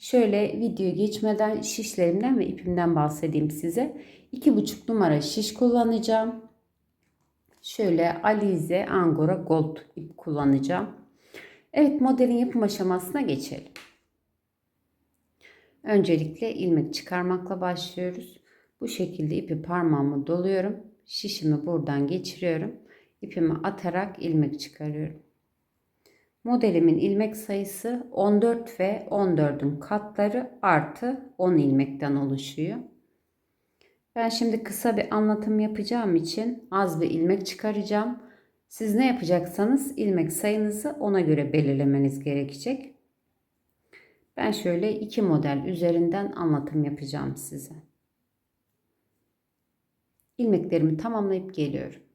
Şöyle video geçmeden şişlerimden ve ipimden bahsedeyim size. 2,5 numara şiş kullanacağım. Şöyle Alize Angora Gold ip kullanacağım. Evet modelin yapım aşamasına geçelim. Öncelikle ilmek çıkarmakla başlıyoruz. Bu şekilde ipi parmağımı doluyorum. Şişimi buradan geçiriyorum. İpimi atarak ilmek çıkarıyorum. Modelimin ilmek sayısı 14 ve 14'ün katları artı 10 ilmekten oluşuyor. Ben şimdi kısa bir anlatım yapacağım için az bir ilmek çıkaracağım. Siz ne yapacaksanız ilmek sayınızı ona göre belirlemeniz gerekecek. Ben şöyle iki model üzerinden anlatım yapacağım size. İlmeklerimi tamamlayıp geliyorum.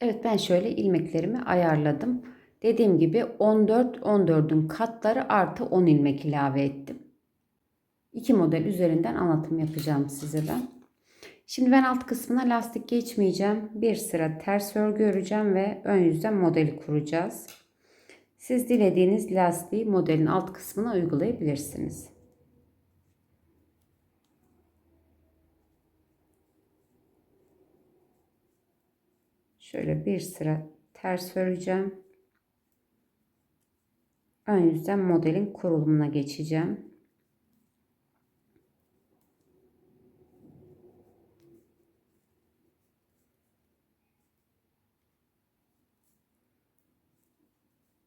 Evet ben şöyle ilmeklerimi ayarladım. Dediğim gibi 14 14'ün katları artı 10 ilmek ilave ettim. İki model üzerinden anlatım yapacağım size ben. Şimdi ben alt kısmına lastik geçmeyeceğim. Bir sıra ters örgü öreceğim ve ön yüzden modeli kuracağız. Siz dilediğiniz lastiği modelin alt kısmına uygulayabilirsiniz. Şöyle bir sıra ters öreceğim. Ön yüzden modelin kurulumuna geçeceğim.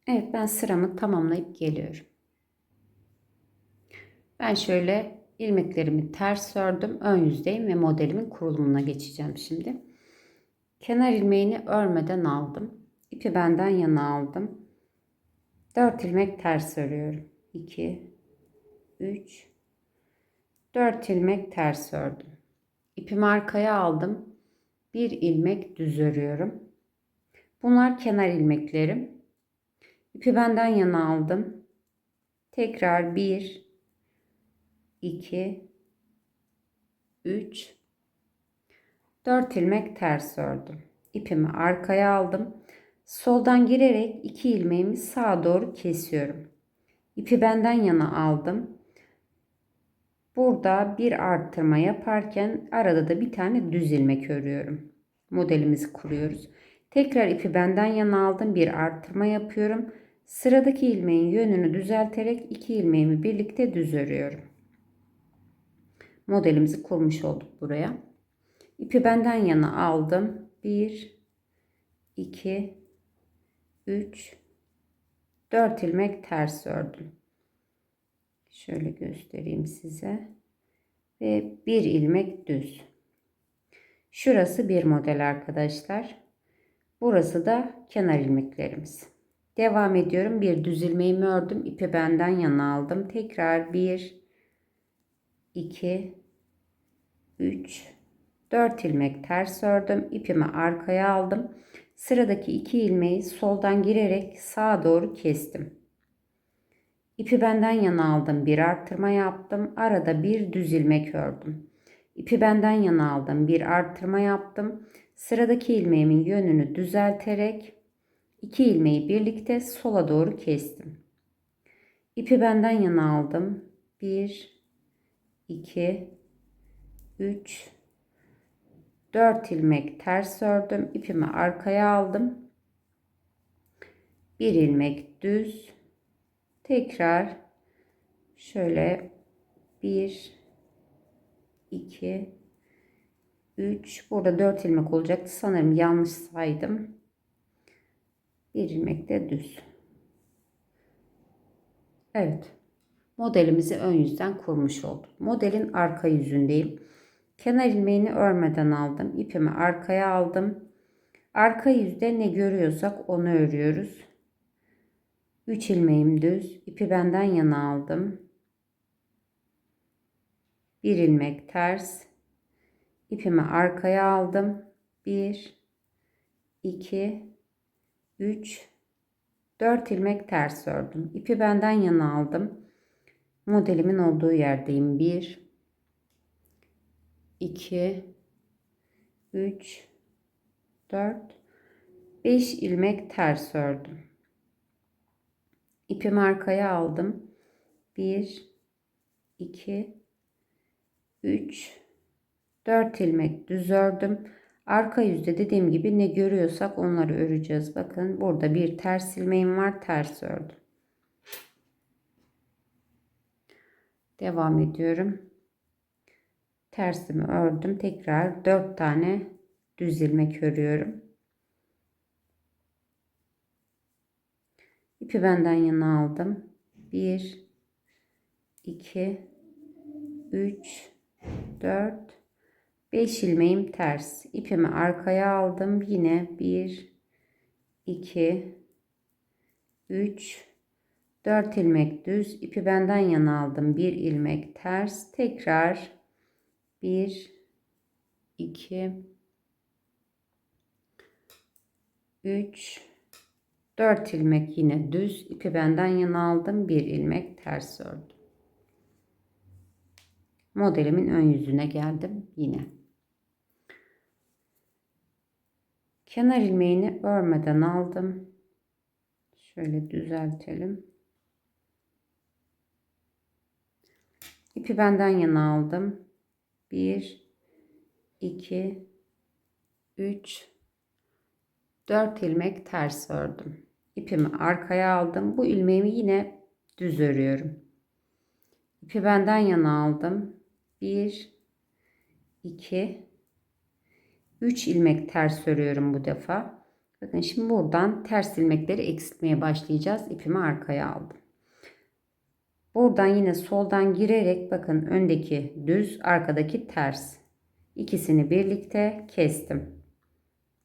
Evet ben sıramı tamamlayıp geliyorum. Ben şöyle ilmeklerimi ters ördüm. Ön yüzdeyim ve modelimin kurulumuna geçeceğim şimdi. Kenar ilmeğini örmeden aldım. İpi benden yana aldım. 4 ilmek ters örüyorum. 2 3 4 ilmek ters ördüm. İpimi arkaya aldım. 1 ilmek düz örüyorum. Bunlar kenar ilmeklerim. İpi benden yana aldım. Tekrar 1 2 3 4 ilmek ters ördüm. İpimi arkaya aldım. Soldan girerek 2 ilmeğimi sağa doğru kesiyorum. İpi benden yana aldım. Burada bir arttırma yaparken arada da bir tane düz ilmek örüyorum. Modelimizi kuruyoruz. Tekrar ipi benden yana aldım. Bir arttırma yapıyorum. Sıradaki ilmeğin yönünü düzelterek iki ilmeğimi birlikte düz örüyorum. Modelimizi kurmuş olduk buraya. İpi benden yana aldım. 1 2 3 4 ilmek ters ördüm. Şöyle göstereyim size. Ve bir ilmek düz. Şurası bir model arkadaşlar. Burası da kenar ilmeklerimiz. Devam ediyorum. Bir düz ilmeğimi ördüm. İpi benden yana aldım. Tekrar 1 2 3 4 ilmek ters ördüm. İpimi arkaya aldım. Sıradaki 2 ilmeği soldan girerek sağa doğru kestim. İpi benden yana aldım. Bir arttırma yaptım. Arada bir düz ilmek ördüm. İpi benden yana aldım. Bir arttırma yaptım. Sıradaki ilmeğimin yönünü düzelterek 2 ilmeği birlikte sola doğru kestim. İpi benden yana aldım. 1 2 3 4 ilmek ters ördüm. İpimi arkaya aldım. 1 ilmek düz. Tekrar şöyle 1 2 3 burada 4 ilmek olacaktı. Sanırım yanlış saydım. 1 ilmek de düz. Evet. Modelimizi ön yüzden kurmuş olduk. Modelin arka yüzündeyim. Kenar ilmeğini örmeden aldım. İpimi arkaya aldım. Arka yüzde ne görüyorsak onu örüyoruz. 3 ilmeğim düz. İpi benden yana aldım. Bir ilmek ters. İpimi arkaya aldım. 1 2 3 4 ilmek ters ördüm. İpi benden yana aldım. Modelimin olduğu yerdeyim. 1 2 3 4 5 ilmek ters ördüm. İpimi arkaya aldım. 1 2 3 4 ilmek düz ördüm. Arka yüzde dediğim gibi ne görüyorsak onları öreceğiz. Bakın burada bir ters ilmeğim var. Ters ördüm. Devam ediyorum. Tersimi ördüm. Tekrar 4 tane düz ilmek örüyorum. İpi benden yana aldım. 1 2 3 4 5 ilmeğim ters. İpimi arkaya aldım. Yine 1 2 3 4 ilmek düz. İpi benden yana aldım. 1 ilmek ters. Tekrar 1 2 3 4 ilmek yine düz. İpi benden yana aldım. 1 ilmek ters ördüm. Modelimin ön yüzüne geldim yine. Kenar ilmeğini örmeden aldım. Şöyle düzeltelim. İpi benden yana aldım. 1 2 3 4 ilmek ters ördüm. İpimi arkaya aldım. Bu ilmeğimi yine düz örüyorum. İpi benden yana aldım. 1 2 3 ilmek ters örüyorum bu defa. Bakın şimdi buradan ters ilmekleri eksiltmeye başlayacağız. İpimi arkaya aldım. Buradan yine soldan girerek bakın öndeki düz, arkadaki ters. İkisini birlikte kestim.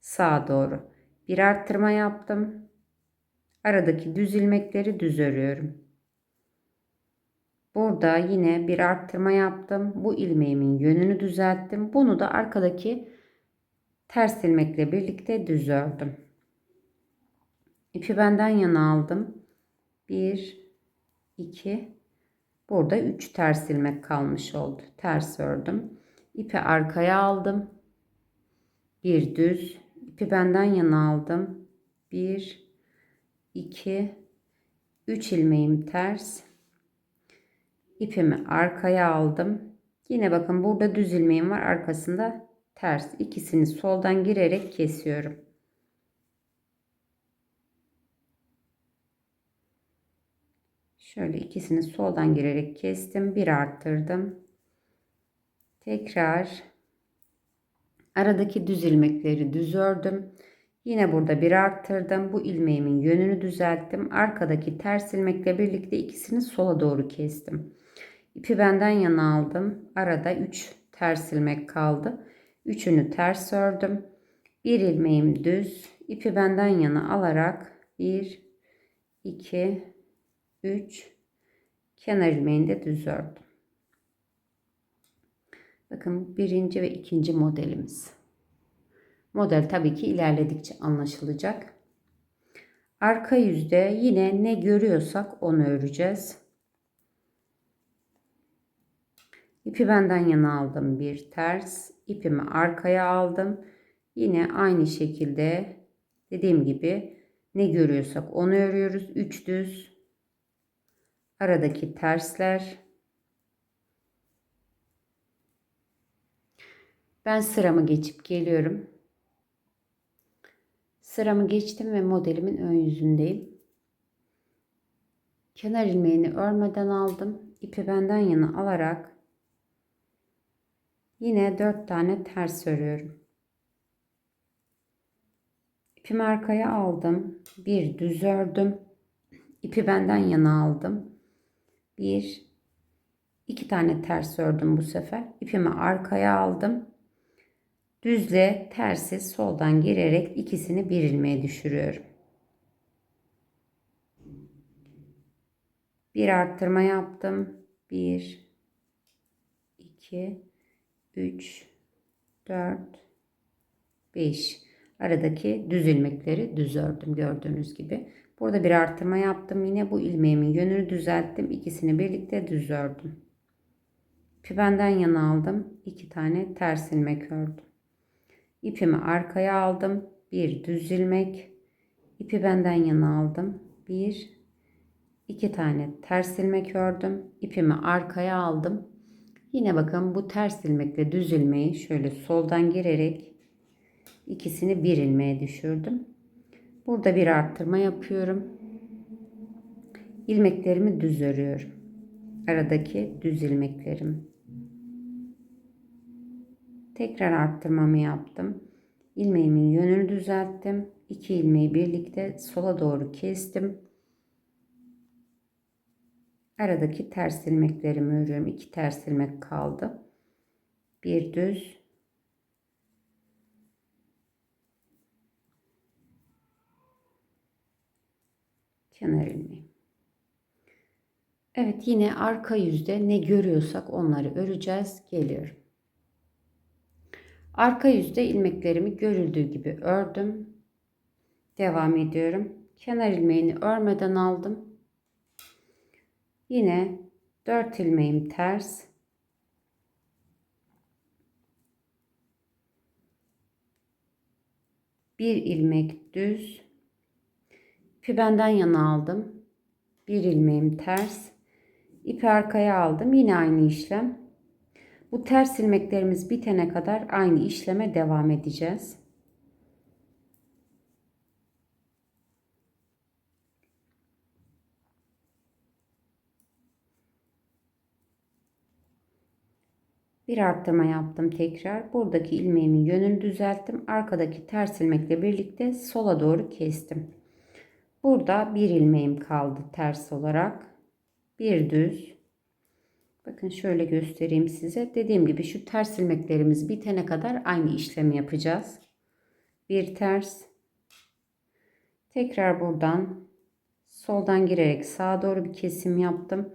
Sağa doğru. Bir arttırma yaptım. Aradaki düz ilmekleri düz örüyorum. Burada yine bir arttırma yaptım. Bu ilmeğimin yönünü düzelttim. Bunu da arkadaki ters ilmekle birlikte düz ördüm. İpi benden yana aldım. 1 2 Burada 3 ters ilmek kalmış oldu. Ters ördüm. İpi arkaya aldım. Bir düz. İpi benden yana aldım. 1 2 3 ilmeğim ters. İpimi arkaya aldım. Yine bakın burada düz ilmeğim var. Arkasında ters. İkisini soldan girerek kesiyorum. Şöyle ikisini soldan girerek kestim. Bir arttırdım. Tekrar aradaki düz ilmekleri düz ördüm. Yine burada bir arttırdım. Bu ilmeğimin yönünü düzelttim. Arkadaki ters ilmekle birlikte ikisini sola doğru kestim. İpi benden yana aldım. Arada 3 ters ilmek kaldı. Üçünü ters ördüm. Bir ilmeğim düz. İpi benden yana alarak 1 2 3 kenar ilmeğini de düz ördüm. Bakın birinci ve ikinci modelimiz. Model tabii ki ilerledikçe anlaşılacak. Arka yüzde yine ne görüyorsak onu öreceğiz. İpi benden yana aldım bir ters. İpimi arkaya aldım. Yine aynı şekilde dediğim gibi ne görüyorsak onu örüyoruz. 3 düz. Aradaki tersler. Ben sıramı geçip geliyorum. Sıramı geçtim ve modelimin ön yüzündeyim. Kenar ilmeğini örmeden aldım. İpi benden yana alarak Yine 4 tane ters örüyorum. İpimi arkaya aldım. Bir düz ördüm. İpi benden yana aldım. Bir, iki tane ters ördüm bu sefer. İpimi arkaya aldım. Düzle tersi soldan girerek ikisini bir ilmeğe düşürüyorum. Bir arttırma yaptım. Bir, 2 3 4 5 aradaki düz ilmekleri düz ördüm gördüğünüz gibi. Burada bir artırma yaptım. Yine bu ilmeğimin yönünü düzelttim. İkisini birlikte düz ördüm. İpi benden yana aldım. iki tane ters ilmek ördüm. İpimi arkaya aldım. Bir düz ilmek. İpi benden yana aldım. Bir, iki tane ters ilmek ördüm. İpimi arkaya aldım. Yine bakın bu ters ilmekle düz ilmeği şöyle soldan girerek ikisini bir ilmeğe düşürdüm. Burada bir arttırma yapıyorum. İlmeklerimi düz örüyorum. Aradaki düz ilmeklerim. Tekrar arttırmamı yaptım. İlmeğimin yönünü düzelttim. İki ilmeği birlikte sola doğru kestim. Aradaki ters ilmeklerimi örüyorum. İki ters ilmek kaldı. Bir düz. Kenar ilmeği. Evet yine arka yüzde ne görüyorsak onları öreceğiz. Geliyorum. Arka yüzde ilmeklerimi görüldüğü gibi ördüm. Devam ediyorum. Kenar ilmeğini örmeden aldım. Yine 4 ilmeğim ters. Bir ilmek düz. İpi benden yana aldım. Bir ilmeğim ters. İpi arkaya aldım. Yine aynı işlem. Bu ters ilmeklerimiz bitene kadar aynı işleme devam edeceğiz. Bir arttırma yaptım tekrar. Buradaki ilmeğimin yönünü düzelttim. Arkadaki ters ilmekle birlikte sola doğru kestim. Burada bir ilmeğim kaldı ters olarak. Bir düz. Bakın şöyle göstereyim size. Dediğim gibi şu ters ilmeklerimiz bitene kadar aynı işlemi yapacağız. Bir ters. Tekrar buradan soldan girerek sağa doğru bir kesim yaptım.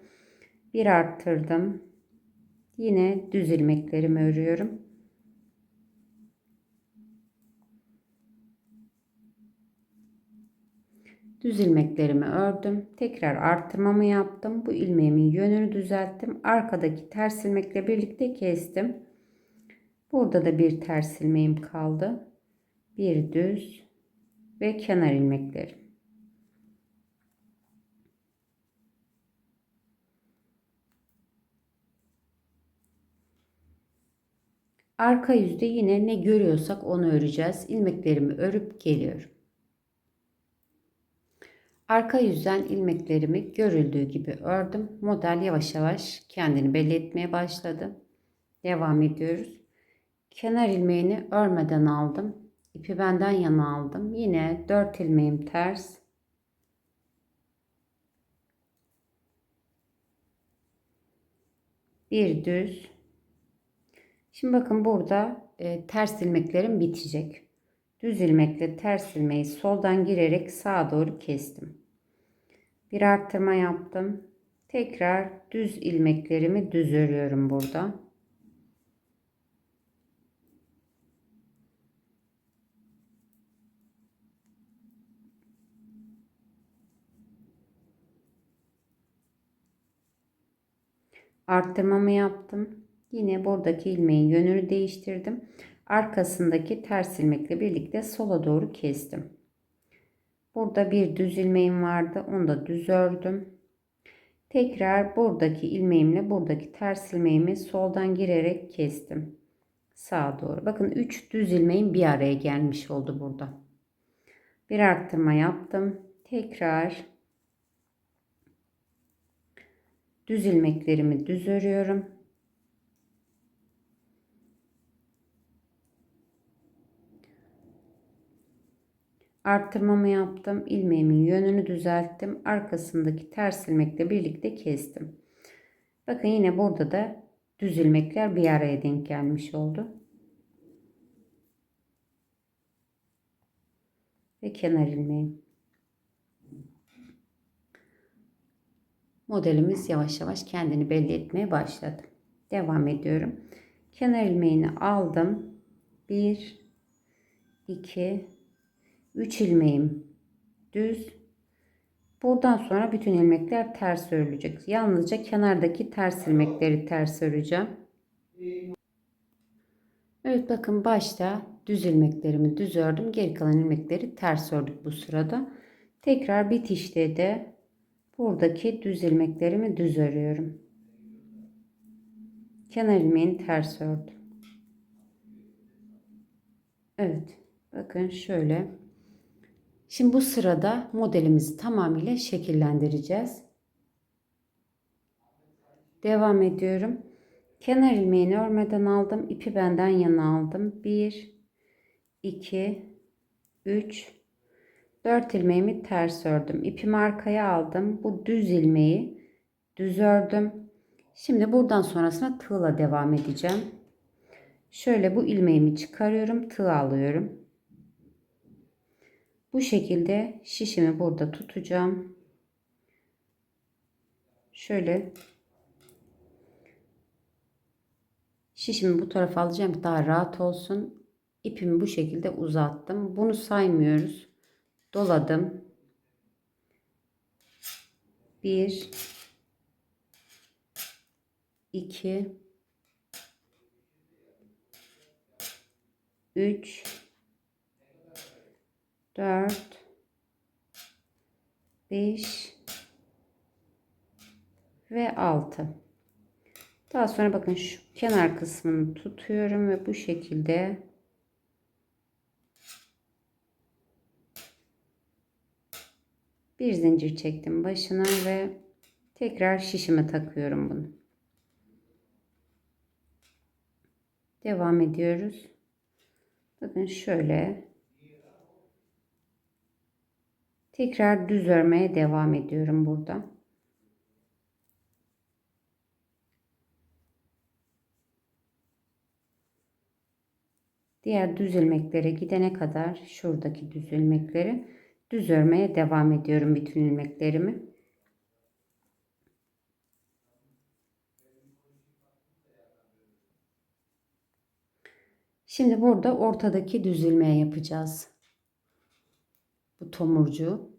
Bir arttırdım. Yine düz ilmeklerimi örüyorum. Düz ilmeklerimi ördüm. Tekrar arttırmamı yaptım. Bu ilmeğimin yönünü düzelttim. Arkadaki ters ilmekle birlikte kestim. Burada da bir ters ilmeğim kaldı. Bir düz ve kenar ilmeklerim. Arka yüzde yine ne görüyorsak onu öreceğiz. İlmeklerimi örüp geliyorum. Arka yüzden ilmeklerimi görüldüğü gibi ördüm. Model yavaş yavaş kendini belli etmeye başladı. Devam ediyoruz. Kenar ilmeğini örmeden aldım. İpi benden yana aldım. Yine 4 ilmeğim ters. Bir düz. Şimdi bakın burada e, ters ilmeklerim bitecek. Düz ilmekle ters ilmeği soldan girerek sağa doğru kestim. Bir arttırma yaptım. Tekrar düz ilmeklerimi düz örüyorum burada. Arttırmamı yaptım. Yine buradaki ilmeğin yönünü değiştirdim. Arkasındaki ters ilmekle birlikte sola doğru kestim. Burada bir düz ilmeğim vardı. Onu da düz ördüm. Tekrar buradaki ilmeğimle buradaki ters ilmeğimi soldan girerek kestim. Sağa doğru. Bakın 3 düz ilmeğim bir araya gelmiş oldu burada. Bir arttırma yaptım. Tekrar düz ilmeklerimi düz örüyorum. Arttırmamı yaptım. ilmeğimin yönünü düzelttim. Arkasındaki ters ilmekle birlikte kestim. Bakın yine burada da düz ilmekler bir araya denk gelmiş oldu. Ve kenar ilmeğim. Modelimiz yavaş yavaş kendini belli etmeye başladı. Devam ediyorum. Kenar ilmeğini aldım. 1 2 3 ilmeğim düz. Buradan sonra bütün ilmekler ters örülecek. Yalnızca kenardaki ters ilmekleri ters öreceğim. Evet bakın başta düz ilmeklerimi düz ördüm. Geri kalan ilmekleri ters ördük bu sırada. Tekrar bitişte de buradaki düz ilmeklerimi düz örüyorum. Kenar ilmeğini ters ördüm. Evet. Bakın şöyle. Şimdi bu sırada modelimizi tamamıyla şekillendireceğiz. Devam ediyorum. Kenar ilmeğini örmeden aldım. ipi benden yana aldım. 1 2 3 4 ilmeğimi ters ördüm. İpimi arkaya aldım. Bu düz ilmeği düz ördüm. Şimdi buradan sonrasına tığla devam edeceğim. Şöyle bu ilmeğimi çıkarıyorum. Tığ alıyorum. Bu şekilde şişimi burada tutacağım. Şöyle şişimi bu tarafa alacağım daha rahat olsun. İpimi bu şekilde uzattım. Bunu saymıyoruz. Doladım. 1 2 3 4 5 ve 6 daha sonra bakın şu kenar kısmını tutuyorum ve bu şekilde bir zincir çektim başına ve tekrar şişime takıyorum bunu. Devam ediyoruz. Bakın şöyle tekrar düz örmeye devam ediyorum burada. Diğer düz ilmeklere gidene kadar şuradaki düz ilmekleri düz örmeye devam ediyorum bütün ilmeklerimi. Şimdi burada ortadaki düz ilmeği yapacağız. Bu tomurcuğu.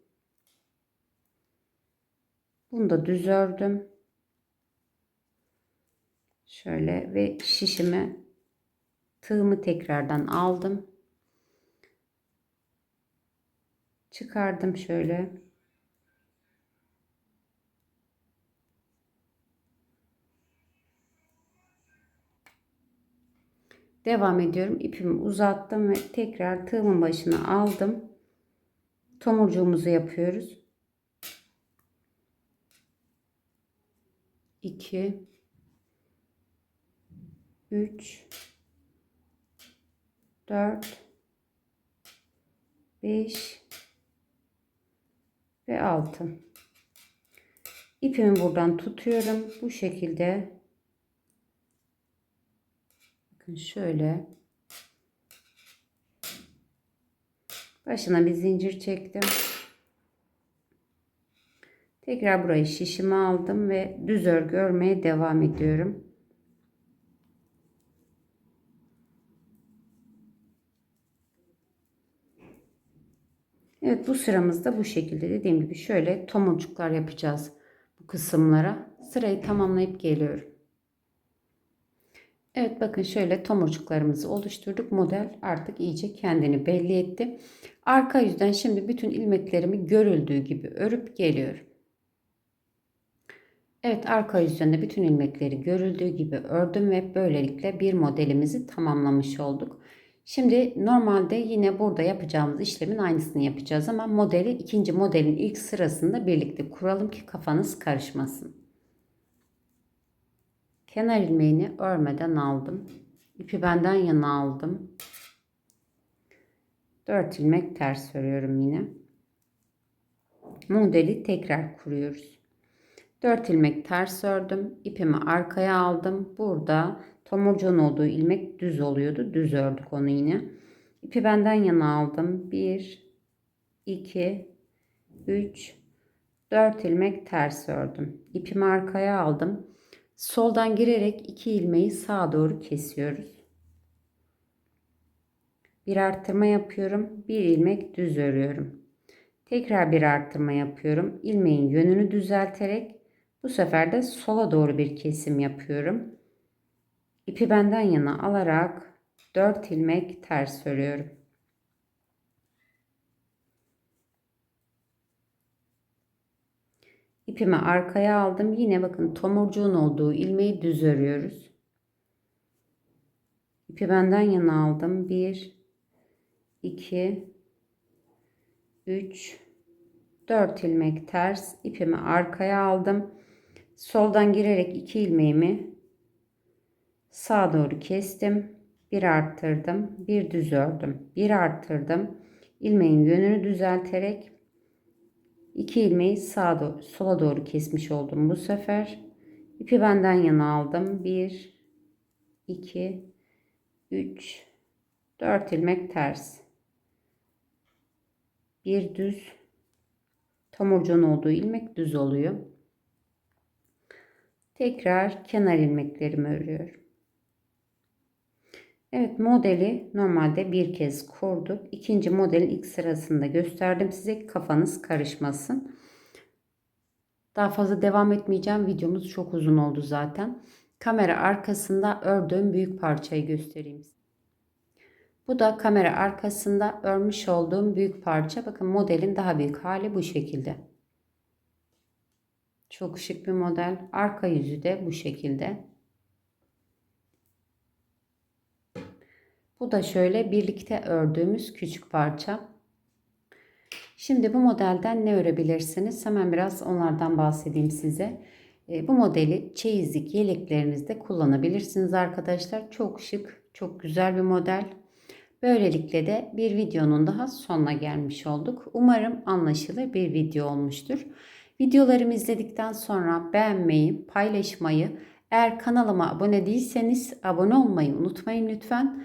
Bunu da düz ördüm. Şöyle ve şişimi tığımı tekrardan aldım. Çıkardım şöyle. Devam ediyorum. İpimi uzattım ve tekrar tığımın başına aldım. Tomurcuğumuzu yapıyoruz. 2 3 4 5 ve 6 ipimi buradan tutuyorum. Bu şekilde. Bakın şöyle başına bir zincir çektim tekrar burayı şişime aldım ve düz örgü örmeye devam ediyorum Evet bu sıramızda bu şekilde dediğim gibi şöyle tomurcuklar yapacağız bu kısımlara. Sırayı tamamlayıp geliyorum. Evet bakın şöyle tomurcuklarımızı oluşturduk. Model artık iyice kendini belli etti. Arka yüzden şimdi bütün ilmeklerimi görüldüğü gibi örüp geliyorum. Evet arka yüzden de bütün ilmekleri görüldüğü gibi ördüm ve böylelikle bir modelimizi tamamlamış olduk. Şimdi normalde yine burada yapacağımız işlemin aynısını yapacağız ama modeli ikinci modelin ilk sırasında birlikte kuralım ki kafanız karışmasın. Kenar ilmeğini örmeden aldım. İpi benden yana aldım. 4 ilmek ters örüyorum yine. Modeli tekrar kuruyoruz. 4 ilmek ters ördüm. İpimi arkaya aldım. Burada tomurcuğun olduğu ilmek düz oluyordu. Düz ördük onu yine. İpi benden yana aldım. 1 2 3 4 ilmek ters ördüm. İpimi arkaya aldım. Soldan girerek iki ilmeği sağa doğru kesiyoruz. Bir arttırma yapıyorum. Bir ilmek düz örüyorum. Tekrar bir arttırma yapıyorum. İlmeğin yönünü düzelterek bu sefer de sola doğru bir kesim yapıyorum. İpi benden yana alarak 4 ilmek ters örüyorum. İpimi arkaya aldım. Yine bakın tomurcuğun olduğu ilmeği düz örüyoruz. İpi benden yana aldım. 1 2 3 4 ilmek ters ipimi arkaya aldım. Soldan girerek 2 ilmeğimi sağa doğru kestim. Bir arttırdım, bir düz ördüm. Bir arttırdım. ilmeğin yönünü düzelterek iki ilmeği sağa doğru, sola doğru kesmiş oldum bu sefer. İpi benden yana aldım. 1 2 3 4 ilmek ters. Bir düz tomurcuğun olduğu ilmek düz oluyor. Tekrar kenar ilmeklerimi örüyorum. Evet modeli normalde bir kez kurduk. İkinci modelin ilk sırasında gösterdim size kafanız karışmasın. Daha fazla devam etmeyeceğim. Videomuz çok uzun oldu zaten. Kamera arkasında ördüğüm büyük parçayı göstereyim. Bu da kamera arkasında örmüş olduğum büyük parça. Bakın modelin daha büyük hali bu şekilde. Çok şık bir model. Arka yüzü de bu şekilde. Bu da şöyle birlikte ördüğümüz küçük parça. Şimdi bu modelden ne örebilirsiniz? Hemen biraz onlardan bahsedeyim size. E, bu modeli çeyizlik yeleklerinizde kullanabilirsiniz arkadaşlar. Çok şık, çok güzel bir model. Böylelikle de bir videonun daha sonuna gelmiş olduk. Umarım anlaşılır bir video olmuştur. Videolarımı izledikten sonra beğenmeyi, paylaşmayı, eğer kanalıma abone değilseniz abone olmayı unutmayın lütfen.